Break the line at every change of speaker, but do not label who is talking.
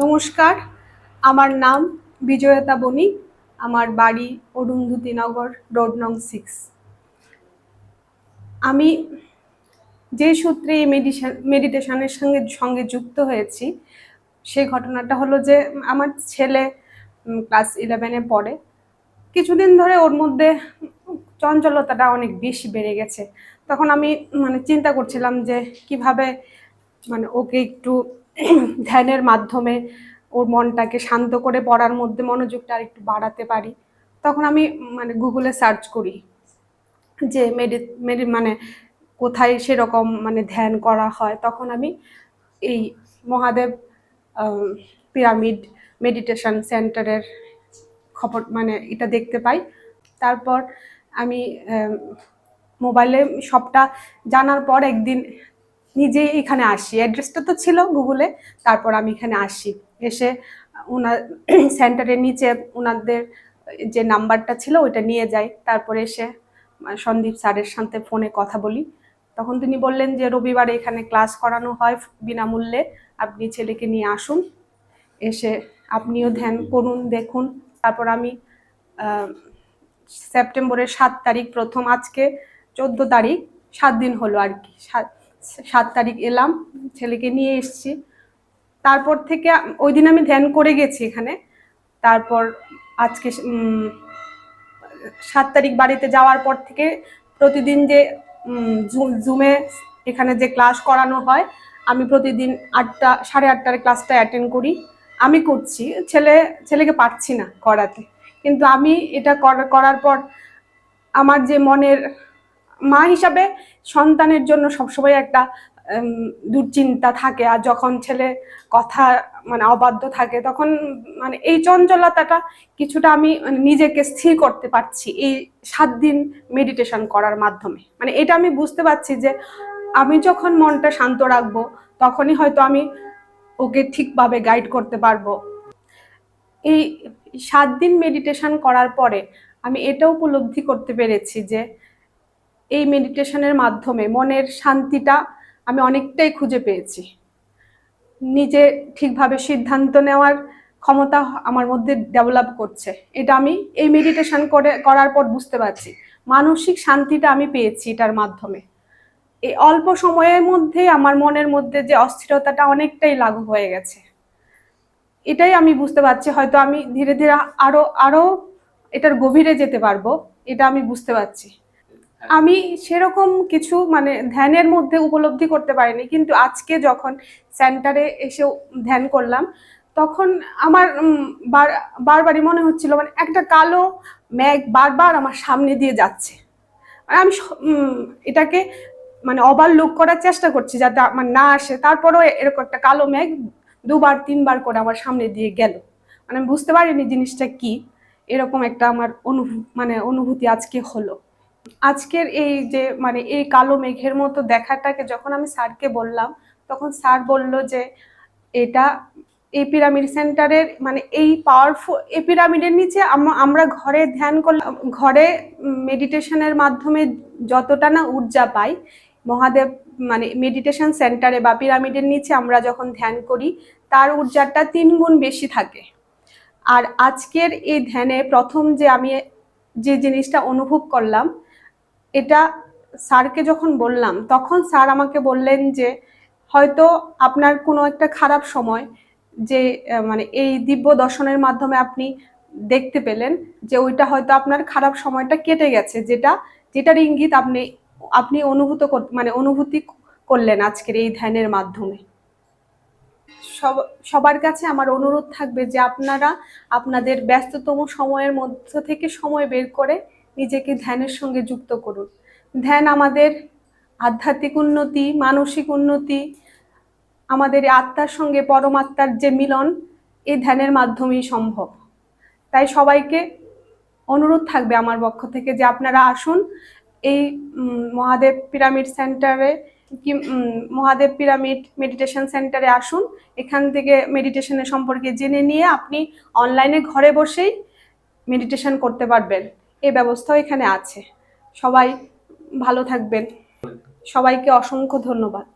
নমস্কার। আমার নাম বিজয়তা বণিক আমার বাড়ি অরুন্ধতিনগর রোড নং সিক্স আমি যে সূত্রে এই মেডিসন মেডিটেশনের সঙ্গে সঙ্গে যুক্ত হয়েছি সেই ঘটনাটা হলো যে, আমার ছেলে ক্লাস ইলেভেনে পড়ে। কিছুদিন ধরে ওর মধ্যে চঞ্চলতাটা অনেক বেশি বেড়ে গেছে। তখন আমি মানে চিন্তা করছিলাম যে, কীভাবে মানে ওকে একটু ধ্যানের মাধ্যমে ওর মনটাকে শান্ত করে পড়ার মধ্যে মনোযোগটা আর একটু বাড়াতে পারি। তখন আমি মানে গুগলে সার্চ করি যে মেডি মেডি মানে কোথায় সেরকম মানে ধ্যান করা হয়। তখন আমি এই মহাদেব পিরামিড মেডিটেশন সেন্টারের খবর মানে এটা দেখতে পাই। তারপর আমি মোবাইলে সবটা জানার পর একদিন নিজে এখানে আসি। অ্যাড্রেসটা তো ছিল গুগলে তারপর আমি এখানে আসি। এসে ওনার সেন্টারের নিচে ওনাদের যে নাম্বারটা ছিল ওইটা নিয়ে যাই। তারপরে এসে সন্দীপ স্যারের সাথে ফোনে কথা বলি। তখন তিনি বললেন যে, রবিবারে এখানে ক্লাস করানো হয় বিনামূল্যে। আপনি ছেলেকে নিয়ে আসুন। এসে আপনিও ধ্যান করুন, দেখুন। তারপর আমি সেপ্টেম্বরের সাত তারিখ প্রথম, আজকে চোদ্দ তারিখ, সাত দিন হলো আর কি। সাত সাত তারিখ এলাম, ছেলেকে নিয়ে এসছি। তারপর থেকে ওই দিন আমি ধ্যান করে গেছি এখানে। তারপর আজকে সাত তারিখ বাড়িতে যাওয়ার পর থেকে প্রতিদিন যে জুমে এখানে যে ক্লাস করানো হয়, আমি প্রতিদিন আটটা, সাড়ে আটটার ক্লাসটা অ্যাটেন্ড করি। আমি করছি, ছেলে, ছেলেকে পারছি না করাতে। কিন্তু আমি এটা করার পর আমার যে মনের মা হিসাবে সন্তানের জন্য সবসময় একটা দুশ্চিন্তা থাকে। আর যখন ছেলে কথা মানে অবাধ্য থাকে, তখন মানে এই চঞ্চলতাটা কিছুটা আমি মানে নিজেকে স্থির করতে পারছি এই সাত দিন মেডিটেশন করার মাধ্যমে। মানে এটা আমি বুঝতে পারছি যে, আমি যখন মনটা শান্ত রাখব, তখনই হয়তো আমি ওকে ঠিকভাবে গাইড করতে পারব। এই সাত দিন মেডিটেশন করার পরে আমি এটা উপলব্ধি করতে পেরেছি যে এই মেডিটেশনের মাধ্যমে মনের শান্তিটা আমি অনেকটাই খুঁজে পেয়েছি। নিজে ঠিকভাবে সিদ্ধান্ত নেওয়ার ক্ষমতা আমার মধ্যে ডেভেলপ করছে। এটা আমি এই মেডিটেশন করে, করার পর বুঝতে পারছি। মানসিক শান্তিটা আমি পেয়েছি এটার মাধ্যমে। এই অল্প সময়ের মধ্যে আমার মনের মধ্যে যে অস্থিরতাটা অনেকটাই লাগু হয়ে গেছে। এটাই আমি বুঝতে পারছি। হয়তো আমি ধীরে ধীরে আরও আরও এটার গভীরে যেতে পারব। এটা আমি বুঝতে পারছি। আমি সেরকম কিছু মানে ধ্যানের মধ্যে উপলব্ধি করতে পারিনি, কিন্তু আজকে যখন সেন্টারে এসে ধ্যান করলাম, তখন আমার বারবারই মনে হচ্ছিল মানে একটা কালো ম্যাগ বারবার আমার সামনে দিয়ে যাচ্ছে। মানে আমি এটাকে মানে ওভার লুক করার চেষ্টা করছি যাতে আমার না আসে। তারপরেও এরকম একটা কালো ম্যাগ দুবার, তিনবার করে আমার সামনে দিয়ে গেল। মানে আমি বুঝতে পারিনি জিনিসটা কি। এরকম একটা আমার অনুভূ মানে অনুভূতি আজকে হলো। আজকের এই যে মানে এই কালো মেঘের মতো দেখাটাকে যখন আমি স্যারকে বললাম, তখন স্যার বলল যে, এটা এই পিরামিড সেন্টারের মানে এই পাওয়ারফুল এই পিরামিডের নিচে আমরা ঘরে ধ্যান করলাম, ঘরে মেডিটেশনের মাধ্যমে যতটা না ঊর্জা পাই, মহাদেব মানে মেডিটেশন সেন্টারে বা পিরামিডের নিচে আমরা যখন ধ্যান করি, তার ঊর্জাটা তিন গুণ বেশি থাকে। আর আজকের এই ধ্যানে প্রথম যে আমি যে জিনিসটা অনুভব করলাম এটা স্যারকে যখন বললাম, তখন স্যার আমাকে বললেন যে, হয়তো আপনার কোনো একটা খারাপ সময় যে মানে এই দিব্য দর্শনের মাধ্যমে আপনি দেখতে পেলেন, যে ওইটা হয়তো আপনার খারাপ সময়টা কেটে গেছে, যেটা, যেটার ইঙ্গিত আপনি আপনি অনুভূত মানে অনুভূতি করলেন আজকের এই ধ্যানের মাধ্যমে। সব, সবার কাছে আমার অনুরোধ থাকবে যে আপনারা আপনাদের ব্যস্ততম সময়ের মধ্য থেকে সময় বের করে নিজেকে ধ্যানের সঙ্গে যুক্ত করুন। ধ্যান আমাদের আধ্যাত্মিক উন্নতি, মানসিক উন্নতি, আমাদের আত্মার সঙ্গে পরমাত্মার যে মিলন এই ধ্যানের মাধ্যমেই সম্ভব। তাই সবাইকে অনুরোধ থাকবে আমার পক্ষ থেকে যে আপনারা আসুন, এই মহাদেব পিরামিড সেন্টারে কি মহাদেব পিরামিড মেডিটেশন সেন্টারে আসুন। এখান থেকে মেডিটেশনের সম্পর্কে জেনে নিয়ে আপনি অনলাইনে ঘরে বসেই মেডিটেশন করতে পারবেন। এই ব্যবস্থাও এখানে আছে। সবাই ভালো থাকবেন। সবাইকে অসংখ্য ধন্যবাদ।